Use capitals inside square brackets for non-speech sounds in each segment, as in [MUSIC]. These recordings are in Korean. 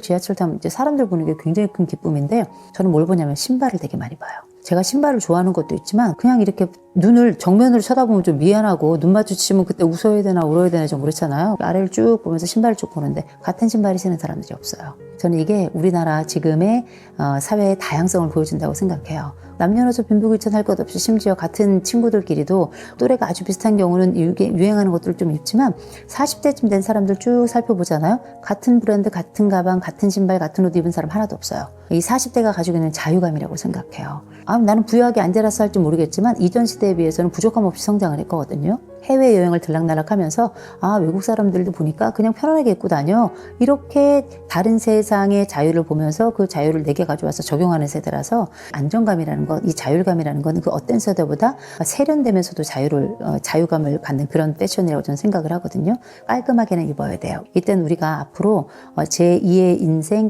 지하철 타면 이제 사람들 보는 게 굉장히 큰 기쁨인데 저는 뭘 보냐면 신발을 되게 많이 봐요. 제가 신발을 좋아하는 것도 있지만 그냥 이렇게 눈을 정면으로 쳐다보면 좀 미안하고 눈 마주치면 그때 웃어야 되나 울어야 되나 좀 그렇잖아요. 아래를 쭉 보면서 신발을 쭉 보는데 같은 신발을 신는 사람들이 없어요. 저는 이게 우리나라 지금의 어, 사회의 다양성을 보여준다고 생각해요. 남녀노소 빈부귀천 할 것 없이 심지어 같은 친구들끼리도 또래가 아주 비슷한 경우는 유행하는 것들 좀 있지만 40대쯤 된 사람들 쭉 살펴보잖아요. 같은 브랜드, 같은 가방, 같은 신발, 같은 옷 입은 사람 하나도 없어요. 이 40대가 가지고 있는 자유감이라고 생각해요. 아, 나는 부유하게 앉아라서 할지 모르겠지만 이전 시대에 비해서는 부족함 없이 성장을 했거든요. 해외 여행을 들락날락 하면서 아 외국 사람들도 보니까 그냥 편안하게 입고 다녀 이렇게 다른 세상의 자유를 보면서 그 자유를 내게 가져와서 적용하는 세대라서 안정감이라는 것, 이 자율감이라는 건 그 어떤 세대보다 세련되면서도 자유를 어, 자유감을 갖는 그런 패션이라고 저는 생각을 하거든요. 깔끔하게는 입어야 돼요. 이땐 우리가 앞으로 어, 제 2의 인생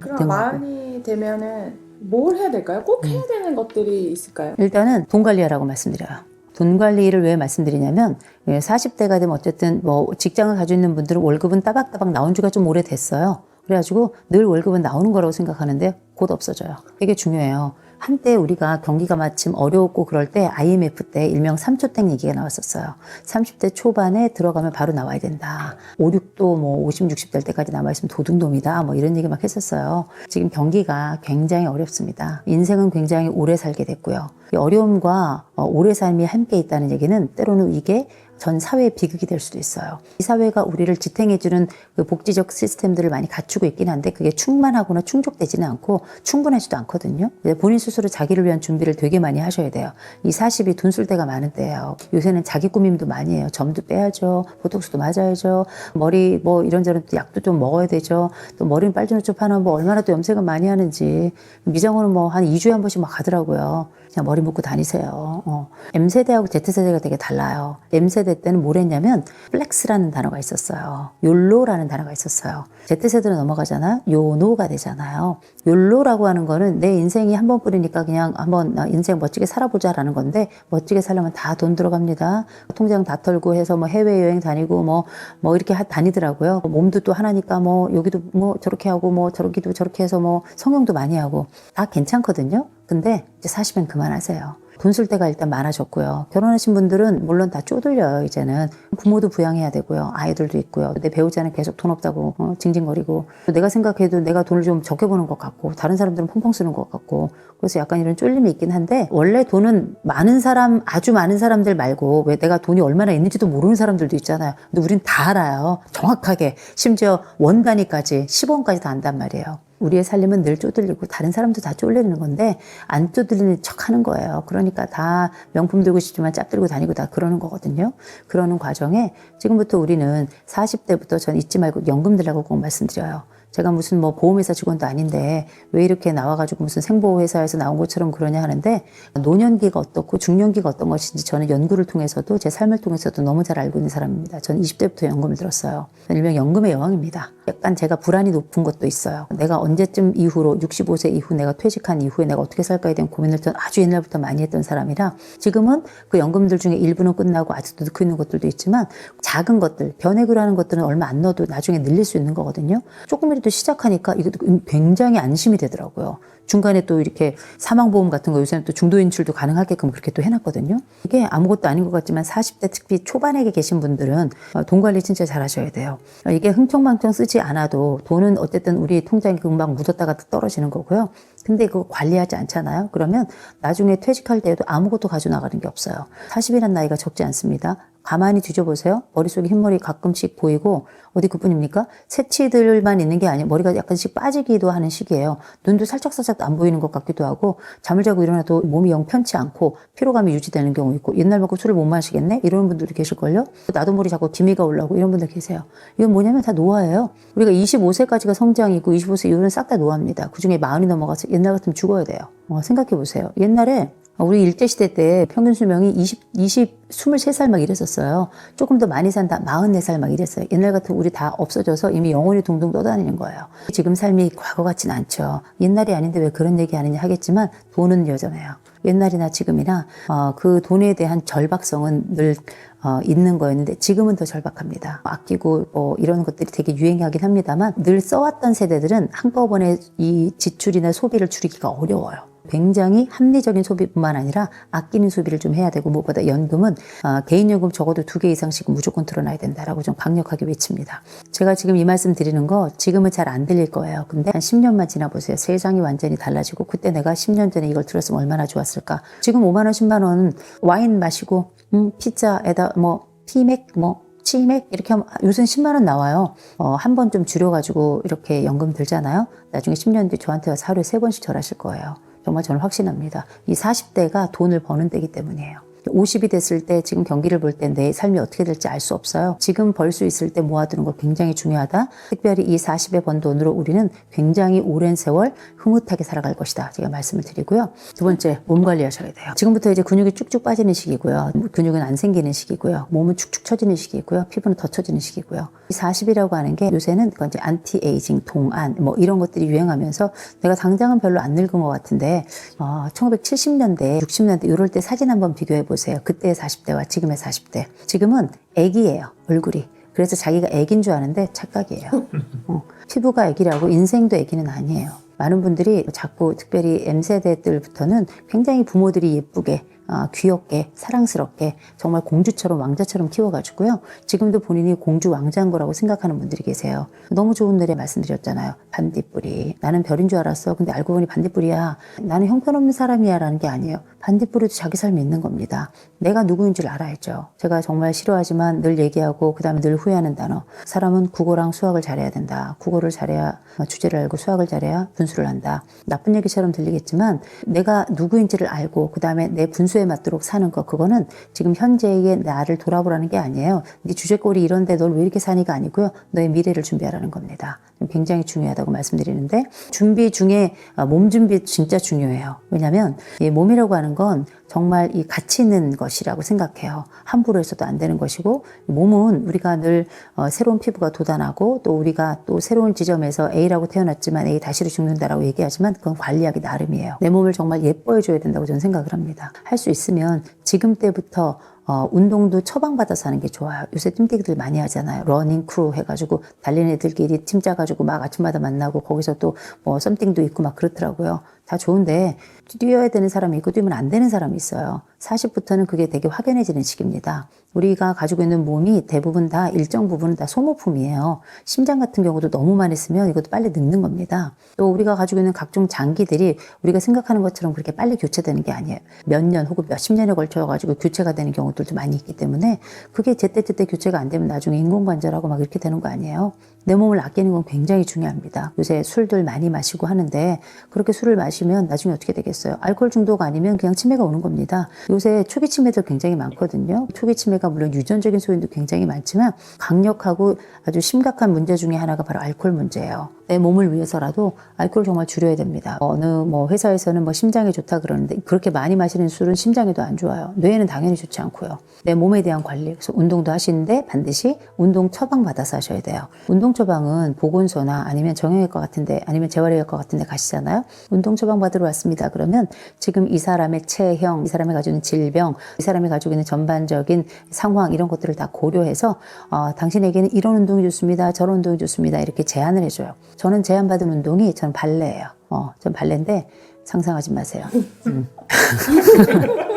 그럼 등- 마흔이 되면은 뭘 해야 될까요? 꼭 음. 해야 되는 것들이 있을까요? 일단은 돈 관리하라고 말씀드려요. 돈 관리를 왜 말씀드리냐면 40대가 되면 어쨌든 뭐 직장을 가지고 있는 분들은 월급은 따박따박 나온 지가 좀 오래됐어요. 그래가지고 늘 월급은 나오는 거라고 생각하는데 곧 없어져요. 되게 중요해요. 한때 우리가 경기가 마침 어려웠고 그럴 때 IMF 때 일명 3초땡 얘기가 나왔었어요. 30대 초반에 들어가면 바로 나와야 된다. 5, 6도 뭐 50, 60될 때까지 남아있으면 도둑놈이다. 뭐 이런 얘기 막 했었어요. 지금 경기가 굉장히 어렵습니다. 인생은 굉장히 오래 살게 됐고요. 이 어려움과 어, 오래 삶이 함께 있다는 얘기는 때로는 이게 전 사회의 비극이 될 수도 있어요. 이 사회가 우리를 지탱해주는 그 복지적 시스템들을 많이 갖추고 있긴 한데 그게 충만하거나 충족되지는 않고 충분하지도 않거든요. 본인 스스로 자기를 위한 준비를 되게 많이 하셔야 돼요. 이 40이 돈쓸 때가 많은 때예요. 요새는 자기 꾸밈도 많이 해요. 점도 빼야죠. 보톡스도 맞아야죠. 머리 뭐 이런저런 또 약도 좀 먹어야 되죠. 또 머리는 빨주노초 파는 뭐 얼마나 또 염색을 많이 하는지 미장원은 뭐 한 2주에 한 번씩 막 가더라고요. 그냥 머리 묶고 다니세요. 어. M세대하고 Z세대가 되게 달라요. M세대 때는 뭘 했냐면 플렉스라는 단어가 있었어요. 욜로라는 단어가 있었어요. Z세대로 넘어가잖아. 요노가 되잖아요. 욜로라고 하는 거는 내 인생이 한 번뿐이니까 그냥 한번 나 인생 멋지게 살아보자라는 건데 멋지게 살려면 다 돈 들어갑니다. 통장 다 털고 해서 뭐 해외여행 다니고 뭐, 뭐 이렇게 하- 다니더라고요. 몸도 또 하나니까 뭐 여기도 뭐 저렇게 하고 뭐 저러기도 저렇게 해서 뭐 성형도 많이 하고 다 괜찮거든요. 근데 이제 40엔 그만하세요. 돈 쓸 때가 일단 많아졌고요. 결혼하신 분들은 물론 다 쪼들려요, 이제는. 부모도 부양해야 되고요. 아이들도 있고요. 내 배우자는 계속 돈 없다고 어, 징징거리고. 내가 생각해도 내가 돈을 좀 적게 버는 것 같고, 다른 사람들은 펑펑 쓰는 것 같고. 그래서 약간 이런 쫄림이 있긴 한데, 원래 돈은 많은 사람, 아주 많은 사람들 말고, 왜 내가 돈이 얼마나 있는지도 모르는 사람들도 있잖아요. 근데 우린 다 알아요. 정확하게. 심지어 원 단위까지, 10원까지 다 안단 말이에요. 우리의 살림은 늘 쪼들리고 다른 사람도 다 쫄리는 건데 안 쪼들리는 척 하는 거예요. 그러니까 다 명품 들고 싶지만 짭 들고 다니고 다 그러는 거거든요. 그러는 과정에 지금부터 우리는 40대부터 전 잊지 말고 연금 들라고 꼭 말씀드려요. 제가 무슨 뭐 보험회사 직원도 아닌데 왜 이렇게 나와가지고 무슨 생보회사에서 나온 것처럼 그러냐 하는데 노년기가 어떻고 중년기가 어떤 것인지 저는 연구를 통해서도 제 삶을 통해서도 너무 잘 알고 있는 사람입니다. 저는 20대부터 연금을 들었어요. 일명 연금의 여왕입니다. 약간 제가 불안이 높은 것도 있어요. 내가 언제쯤 이후로 65세 이후 내가 퇴직한 이후에 내가 어떻게 살까에 대한 고민을 전 아주 옛날부터 많이 했던 사람이라 지금은 그 연금들 중에 일부는 끝나고 아직도 넣고 있는 것들도 있지만 작은 것들 변액으로 하는 것들은 얼마 안 넣어도 나중에 늘릴 수 있는 거거든요. 조금이라도 시작하니까 이것도 굉장히 안심이 되더라고요. 중간에 또 이렇게 사망보험 같은 거 요새는 또 중도 인출도 가능하게끔 그렇게 또 해놨거든요. 이게 아무것도 아닌 것 같지만 40대 특히 초반에 계신 분들은 어, 돈 관리 진짜 잘 하셔야 돼요. 어, 이게 흥청망청 쓰지 않아도 돈은 어쨌든 우리 통장에 금방 묻었다가 떨어지는 거고요. 근데 그거 관리하지 않잖아요. 그러면 나중에 퇴직할 때에도 아무것도 가져 나가는 게 없어요. 40이라는 나이가 적지 않습니다. 가만히 뒤져보세요. 머릿속에 흰머리 가끔씩 보이고 어디 그뿐입니까? 새치들만 있는 게 아니에요. 머리가 약간씩 빠지기도 하는 시기예요. 눈도 살짝살짝 안 보이는 것 같기도 하고 잠을 자고 일어나도 몸이 영 편치 않고 피로감이 유지되는 경우 있고 옛날만큼 술을 못 마시겠네? 이런 분들도 계실걸요? 나도 모르게 자꾸 기미가 올라오고 이런 분들 계세요. 이건 뭐냐면 다 노화예요. 우리가 25세까지가 성장이고 25세 이후는 싹 다 노화입니다. 그 중에 마흔이 넘어가서 옛날 같으면 죽어야 돼요. 어, 생각해 보세요. 옛날에 우리 일제시대 때 평균 수명이 20, 20, 23살 막 이랬었어요. 조금 더 많이 산다. 44살 막 이랬어요. 옛날 같은 우리 다 없어져서 이미 영혼이 둥둥 떠다니는 거예요. 지금 삶이 과거 같진 않죠. 옛날이 아닌데 왜 그런 얘기 하느냐 하겠지만 돈은 여전해요. 옛날이나 지금이나 어, 그 돈에 대한 절박성은 늘 어, 있는 거였는데 지금은 더 절박합니다. 아끼고 뭐 이런 것들이 되게 유행하긴 합니다만 늘 써왔던 세대들은 한꺼번에 이 지출이나 소비를 줄이기가 어려워요. 굉장히 합리적인 소비뿐만 아니라 아끼는 소비를 좀 해야 되고 무엇보다 연금은 어, 개인연금 적어도 두 개 이상씩 무조건 들어놔야 된다라고 좀 강력하게 외칩니다. 제가 지금 이 말씀 드리는 거 지금은 잘 안 들릴 거예요. 근데 한 10년만 지나보세요. 세상이 완전히 달라지고 그때 내가 10년 전에 이걸 들었으면 얼마나 좋았을까. 지금 5만 원, 10만 원은 와인 마시고 음, 피자에다 뭐 피맥 뭐 치맥 이렇게 하면 요즘 10만 원 나와요. 어, 한 번 좀 줄여가지고 이렇게 연금 들잖아요. 나중에 10년 뒤 저한테 와서 하루에 세 번씩 절하실 거예요. 정말 저는 확신합니다. 이 40대가 돈을 버는 때이기 때문이에요. 50이 됐을 때 지금 경기를 볼 때 내 삶이 어떻게 될지 알 수 없어요. 지금 벌 수 있을 때 모아두는 거 굉장히 중요하다. 특별히 이 40에 번 돈으로 우리는 굉장히 오랜 세월 흐뭇하게 살아갈 것이다. 제가 말씀을 드리고요. 두 번째, 몸 관리하셔야 돼요. 지금부터 이제 근육이 쭉쭉 빠지는 시기고요. 근육은 안 생기는 시기고요. 몸은 축축 처지는 시기고요. 피부는 더 처지는 시기고요. 이 40이라고 하는 게 요새는 이제 안티에이징, 동안 뭐 이런 것들이 유행하면서 내가 당장은 별로 안 늙은 것 같은데 어, 1970년대, 60년대 이럴 때 사진 한번 비교해 보세요. 그때의 40대와 지금의 40대. 지금은 애기예요. 얼굴이. 그래서 자기가 애기인 줄 아는데 착각이에요. [LAUGHS] 어, 피부가 애기라고 인생도 애기는 아니에요. 많은 분들이 자꾸 특별히 M세대들부터는 굉장히 부모들이 예쁘게 아, 귀엽게 사랑스럽게 정말 공주처럼 왕자처럼 키워가지고요. 지금도 본인이 공주 왕자인 거라고 생각하는 분들이 계세요. 너무 좋은 노래 말씀드렸잖아요. 반딧불이. 나는 별인 줄 알았어. 근데 알고 보니 반딧불이야. 나는 형편없는 사람이야 라는 게 아니에요. 반딧불에도 자기 삶이 있는 겁니다. 내가 누구인 줄 알아야죠. 제가 정말 싫어하지만 늘 얘기하고 그 다음에 늘 후회하는 단어. 사람은 국어랑 수학을 잘해야 된다. 국어를 잘해야 어, 주제를 알고 수학을 잘해야 분수를 한다. 나쁜 얘기처럼 들리겠지만 내가 누구인지를 알고 그 다음에 내 분수에 맞도록 사는 것 그거는 지금 현재의 나를 돌아보라는 게 아니에요. 네 주제꼴이 이런데 널 왜 이렇게 사니가 아니고요. 너의 미래를 준비하라는 겁니다. 굉장히 중요하다고 말씀드리는데 준비 중에 어, 몸 준비 진짜 중요해요. 왜냐하면 이 몸이라고 하는 건 정말 이 가치 있는 것이라고 생각해요. 함부로 해서도 안 되는 것이고 몸은 우리가 늘 어, 새로운 피부가 돋아나고 또 우리가 또 새로운 지점에서 A라고 태어났지만 A 다시로 죽는다라고 얘기하지만 그건 관리하기 나름이에요. 내 몸을 정말 예뻐해 줘야 된다고 저는 생각을 합니다. 할 수 있으면 지금 때부터 어, 운동도 처방받아서 하는 게 좋아요. 요새 뚠띠기들 많이 하잖아요. 러닝 크루 해가지고 달리는 애들끼리 팀 짜가지고 막 아침마다 만나고 거기서 또 뭐 썸띵도 있고 막 그렇더라고요. 다 좋은데 뛰어야 되는 사람이 있고 뛰면 안 되는 사람이 있어요. 40부터는 그게 되게 확연해지는 시기입니다. 우리가 가지고 있는 몸이 대부분 다 일정 부분은 다 소모품이에요. 심장 같은 경우도 너무 많이 쓰면 이것도 빨리 늙는 겁니다. 또 우리가 가지고 있는 각종 장기들이 우리가 생각하는 것처럼 그렇게 빨리 교체되는 게 아니에요. 몇 년 혹은 몇십 년에 걸쳐 가지고 교체가 되는 경우들도 많이 있기 때문에 그게 제때제때 교체가 안 되면 나중에 인공관절하고 막 이렇게 되는 거 아니에요. 내 몸을 아끼는 건 굉장히 중요합니다. 요새 술들 많이 마시고 하는데 그렇게 술을 마시면 나중에 어떻게 되겠어요? 알코올 중독 아니면 그냥 치매가 오는 겁니다. 요새 초기 치매들 굉장히 많거든요. 초기 치매 가 물론 유전적인 소인도 굉장히 많지만 강력하고 아주 심각한 문제 중에 하나가 바로 알코올 문제예요. 내 몸을 위해서라도 알코올 정말 줄여야 됩니다. 어느 뭐 회사에서는 뭐 심장에 좋다 그러는데 그렇게 많이 마시는 술은 심장에도 안 좋아요. 뇌에는 당연히 좋지 않고요. 내 몸에 대한 관리, 그래서 운동도 하시는데 반드시 운동 처방 받아서 하셔야 돼요. 운동 처방은 보건소나 아니면 정형외과 같은데 아니면 재활의학과 같은데 가시잖아요. 운동 처방 받으러 왔습니다. 그러면 지금 이 사람의 체형, 이 사람이 가지고 있는 질병, 이 사람이 가지고 있는 전반적인 상황 이런 것들을 다 고려해서 어, 당신에게는 이런 운동이 좋습니다. 저런 운동이 좋습니다. 이렇게 제안을 해줘요. 저는 제안받은 운동이 전 발레예요. 어, 전 발레인데 상상하지 마세요. 음. 음. [LAUGHS]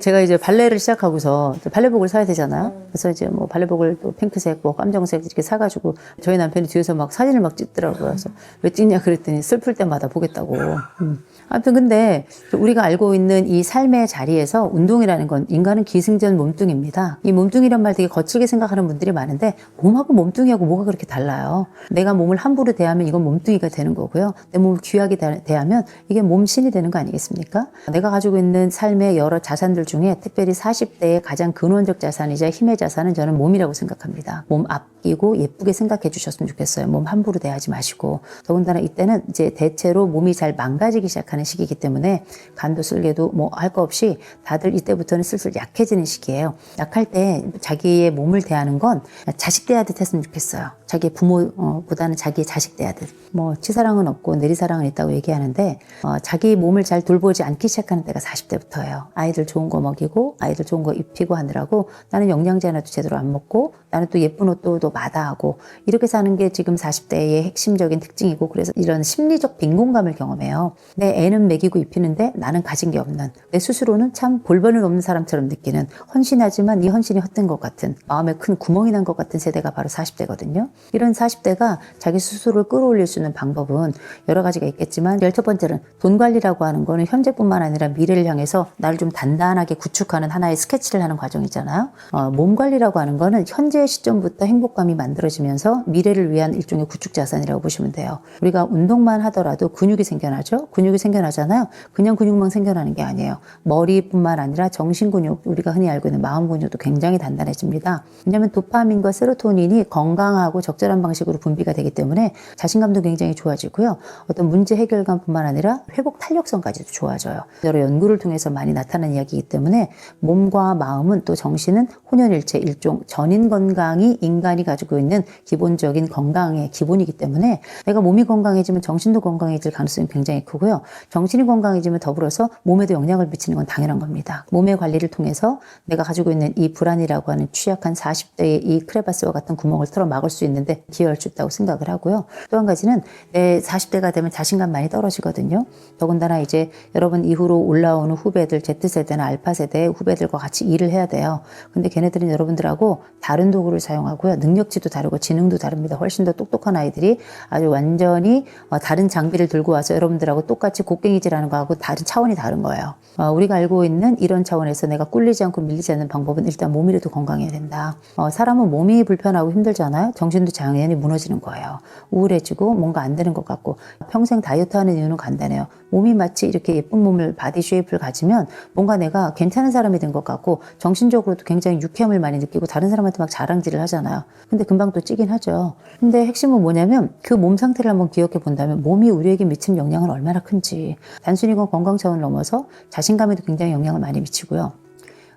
제가 이제 발레를 시작하고서 발레복을 사야 되잖아요. 그래서 이제 뭐 발레복을 또 핑크색, 뭐 깜정색 이렇게 사가지고 저희 남편이 뒤에서 막 사진을 막 찍더라고요. 그래서 왜 찍냐 그랬더니 슬플 때마다 보겠다고. 음. 아무튼 근데 우리가 알고 있는 이 삶의 자리에서 운동이라는 건 인간은 기승전 몸뚱입니다. 이 몸뚱이란 말 되게 거칠게 생각하는 분들이 많은데 몸하고 몸뚱이하고 뭐가 그렇게 달라요. 내가 몸을 함부로 대하면 이건 몸뚱이가 되는 거고요. 내 몸을 귀하게 대- 대하면 이게 몸신이 되는 거 아니겠습니까? 내가 가지고 있는 삶의 여러 자산들 중에 특별히 40대의 가장 근원적 자산이자 힘의 자산은 저는 몸이라고 생각합니다. 몸 아끼고 예쁘게 생각해 주셨으면 좋겠어요. 몸 함부로 대하지 마시고. 더군다나 이때는 이제 대체로 몸이 잘 망가지기 시작하는 시기이기 때문에 간도 쓸개도 뭐 할 거 없이 다들 이때부터는 슬슬 약해지는 시기예요. 약할 때 자기의 몸을 대하는 건 자식 대하듯 했으면 좋겠어요. 자기 부모보다는 자기 자식 대하듯. 뭐 치사랑은 없고 내리사랑은 있다고 얘기하는데 어, 자기 몸을 잘 돌보지 않기 시작하는 때가 40대부터예요. 아이들 좋은 거 먹이고 아이들 좋은 거 입히고 하느라고 나는 영양제 하나도 제대로 안 먹고 나는 또 예쁜 옷도 또 마다하고 이렇게 사는 게 지금 40대의 핵심적인 특징이고 그래서 이런 심리적 빈곤감을 경험해요. 내 애는 먹이고 입히는데 나는 가진 게 없는 내 스스로는 참 볼번을 없는 사람처럼 느끼는 헌신하지만 이 헌신이 헛된 것 같은 마음에 큰 구멍이 난 것 같은 세대가 바로 40대거든요. 이런 40대가 자기 스스로를 끌어올릴 수 있는 방법은 여러 가지가 있겠지만 열첫 번째는 돈 관리라고 하는 거는 현재뿐만 아니라 미래를 향해서 나를 좀 단단하게 구축하는 하나의 스케치를 하는 과정이잖아요. 어, 몸 관리라고 하는 거는 현재 시점부터 행복감이 만들어지면서 미래를 위한 일종의 구축 자산이라고 보시면 돼요. 우리가 운동만 하더라도 근육이 생겨나죠. 근육이 생겨 나잖아요. 그냥 근육만 생겨나는 게 아니에요. 머리뿐만 아니라 정신 근육, 우리가 흔히 알고 있는 마음 근육도 굉장히 단단해집니다. 왜냐하면 도파민과 세로토닌이 건강하고 적절한 방식으로 분비가 되기 때문에 자신감도 굉장히 좋아지고요. 어떤 문제 해결감뿐만 아니라 회복 탄력성까지도 좋아져요. 여러 연구를 통해서 많이 나타난 이야기이기 때문에 몸과 마음은 또 정신은 혼연일체 일종 전인 건강이 인간이 가지고 있는 기본적인 건강의 기본이기 때문에 내가 몸이 건강해지면 정신도 건강해질 가능성이 굉장히 크고요. 정신이 건강해지면 더불어서 몸에도 영향을 미치는 건 당연한 겁니다. 몸의 관리를 통해서 내가 가지고 있는 이 불안이라고 하는 취약한 40대의 이 크레바스와 같은 구멍을 털어 막을 수 있는데 기여할 수 있다고 생각을 하고요. 또 한 가지는 내 40대가 되면 자신감 많이 떨어지거든요. 더군다나 이제 여러분 이후로 올라오는 후배들 Z세대나 알파세대의 후배들과 같이 일을 해야 돼요. 근데 걔네들은 여러분들하고 다른 도구를 사용하고요. 능력치도 다르고 지능도 다릅니다. 훨씬 더 똑똑한 아이들이 아주 완전히 어, 다른 장비를 들고 와서 여러분들하고 똑같이 곡괭이질하는 거하고 다른 차원이 다른 거예요. 어, 우리가 알고 있는 이런 차원에서 내가 꿀리지 않고 밀리지 않는 방법은 일단 몸이라도 건강해야 된다. 어, 사람은 몸이 불편하고 힘들잖아요. 정신도 당연히 무너지는 거예요. 우울해지고 뭔가 안 되는 것 같고 평생 다이어트 하는 이유는 간단해요. 몸이 마치 이렇게 예쁜 몸을 바디 쉐이프를 가지면 뭔가 내가 괜찮은 사람이 된 것 같고 정신적으로도 굉장히 유쾌함을 많이 느끼고 다른 사람한테 막 자랑질을 하잖아요. 근데 금방 또 찌긴 하죠. 근데 핵심은 뭐냐면 그 몸 상태를 한번 기억해 본다면 몸이 우리에게 미치는 영향은 얼마나 큰지 단순히 그 건강 차원을 넘어서 자신 감에도 굉장히 영향을 많이 미치고요.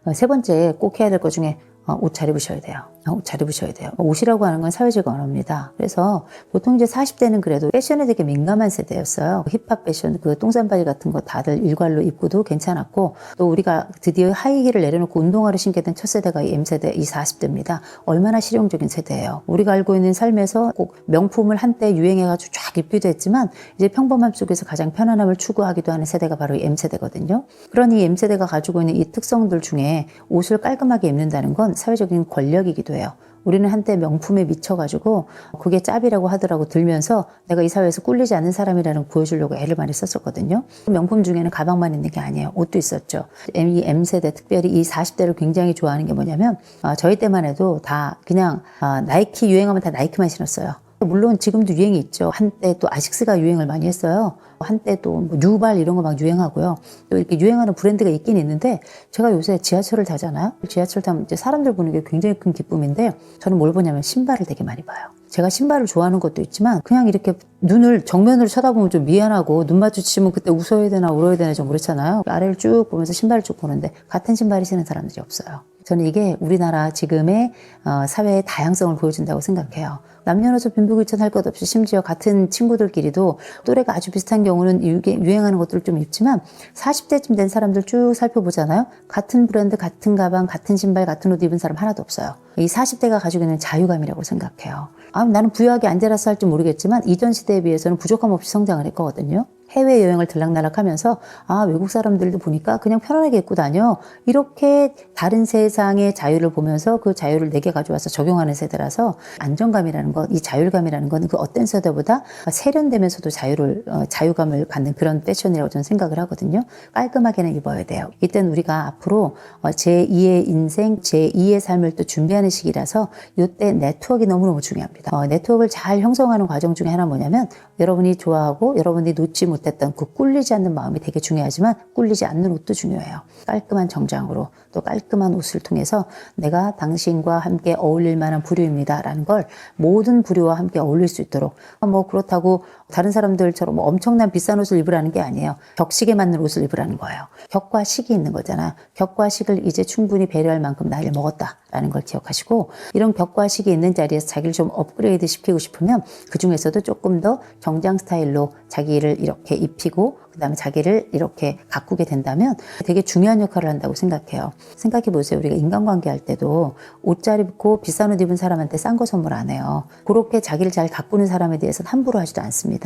어, 세 번째 꼭 해야 될 것 중에 어, 옷 잘 입으셔야 돼요. 어, 옷잘 입으셔야 돼요. 옷이라고 하는 건 사회적 언어입니다. 그래서 보통 이제 40대는 그래도 패션에 되게 민감한 세대였어요. 힙합 패션, 그 똥산바지 같은 거 다들 일괄로 입고도 괜찮았고 또 우리가 드디어 하이힐을 내려놓고 운동화를 신게 된 첫 세대가 이 M세대, 이 40대입니다. 얼마나 실용적인 세대예요. 우리가 알고 있는 삶에서 꼭 명품을 한때 유행해가지고 쫙 입기도 했지만 이제 평범함 속에서 가장 편안함을 추구하기도 하는 세대가 바로 이 M세대거든요. 이 M세대가 가지고 있는 이 특성들 중에 옷을 깔끔하게 입는다는 건 사회적인 권력이기도 해요. 우리는 한때 명품에 미쳐가지고 그게 짭이라고 하더라고 들면서 내가 이 사회에서 꿀리지 않는 사람이라는 걸 보여주려고 애를 많이 썼었거든요. 명품 중에는 가방만 있는 게 아니에요. 옷도 있었죠. 이 M세대, 특별히 이 40대를 굉장히 좋아하는 게 뭐냐면 아, 저희 때만 해도 다 그냥 아, 나이키 유행하면 다 나이키만 신었어요. 물론 지금도 유행이 있죠. 한때 또 아식스가 유행을 많이 했어요. 한때 또뭐 뉴발 이런 거 막 유행하고요. 또 이렇게 유행하는 브랜드가 있긴 있는데 제가 요새 지하철을 타잖아요. 지하철 타면 이제 사람들 보는 게 굉장히 큰 기쁨인데 저는 뭘 보냐면 신발을 되게 많이 봐요. 제가 신발을 좋아하는 것도 있지만 그냥 이렇게 눈을 정면으로 쳐다보면 좀 미안하고 눈 마주치면 그때 웃어야 되나 울어야 되나 좀 그렇잖아요. 아래를 쭉 보면서 신발을 쭉 보는데 같은 신발이 신는 사람들이 없어요. 저는 이게 우리나라 지금의 어, 사회의 다양성을 보여준다고 생각해요. 남녀노소 빈부귀천 할 것 없이 심지어 같은 친구들끼리도 또래가 아주 비슷한 경우는 유행하는 것들을 좀 입지만 40대쯤 된 사람들 쭉 살펴보잖아요. 같은 브랜드, 같은 가방, 같은 신발, 같은 옷 입은 사람 하나도 없어요. 이 40대가 가지고 있는 자유감이라고 생각해요. 아, 나는 부유하게 안 자라서 할지 모르겠지만 이전 시대에 비해서는 부족함 없이 성장을 했거든요. 해외 여행을 들락날락하면서 아 외국 사람들도 보니까 그냥 편안하게 입고 다녀 이렇게 다른 세상의 자유를 보면서 그 자유를 내게 가져와서 적용하는 세대라서 안정감이라는 것, 이 자율감이라는 건 그 어떤 세대보다 세련되면서도 자유를 어, 자유감을 갖는 그런 패션이라고 저는 생각을 하거든요. 깔끔하게는 입어야 돼요. 이때는 우리가 앞으로 어, 제2의 인생, 제2의 삶을 또 준비하는 시기라서 이때 네트워크가 너무너무 중요합니다. 어, 네트워크를 잘 형성하는 과정 중에 하나 뭐냐면 여러분이 좋아하고 여러분이 놓지 못 못했던 그 꿀리지 않는 마음이 되게 중요하지만 꿀리지 않는 옷도 중요해요. 깔끔한 정장으로 또 깔끔한 옷을 통해서 내가 당신과 함께 어울릴 만한 부류입니다라는 걸 모든 부류와 함께 어울릴 수 있도록 뭐 그렇다고 다른 사람들처럼 뭐 엄청난 비싼 옷을 입으라는 게 아니에요. 격식에 맞는 옷을 입으라는 거예요. 격과 식이 있는 거잖아. 격과 식을 이제 충분히 배려할 만큼 나이를 먹었다라는 걸 기억하시고 이런 격과 식이 있는 자리에서 자기를 좀 업그레이드 시키고 싶으면 그 중에서도 조금 더 정장 스타일로 자기를 이렇게 입히고 그다음에 자기를 이렇게 가꾸게 된다면 되게 중요한 역할을 한다고 생각해요. 생각해 보세요. 우리가 인간관계 할 때도 옷 잘 입고 비싼 옷 입은 사람한테 싼 거 선물 안 해요. 그렇게 자기를 잘 가꾸는 사람에 대해서는 함부로 하지도 않습니다.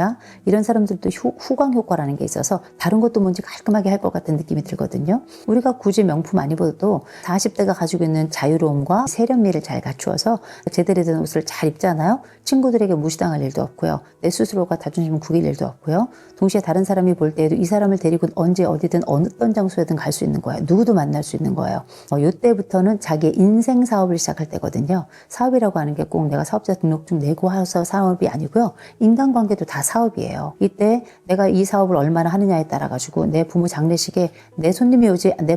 이런 사람들도 후, 후광 효과라는 게 있어서 다른 것도 뭔지 깔끔하게 할 것 같은 느낌이 들거든요. 우리가 굳이 명품 안 입어도 40대가 가지고 있는 자유로움과 세련미를 잘 갖추어서 제대로 된 옷을 잘 입잖아요. 친구들에게 무시당할 일도 없고요. 내 스스로가 자존심 구길 일도 없고요. 동시에 다른 사람이 볼 때에도 이 사람을 데리고 언제 어디든 어떤 장소에든 갈 수 있는 거예요. 누구도 만날 수 있는 거예요. 어, 요때부터는 자기의 인생 사업을 시작할 때거든요. 사업이라고 하는 게 꼭 내가 사업자 등록증 내고 해서 사업이 아니고요. 인간관계도 다 사업이에요. 이때 내가 이 사업을 얼마나 하느냐에 따라 가지고 내 부모 장례식에 내 손님이 오지 내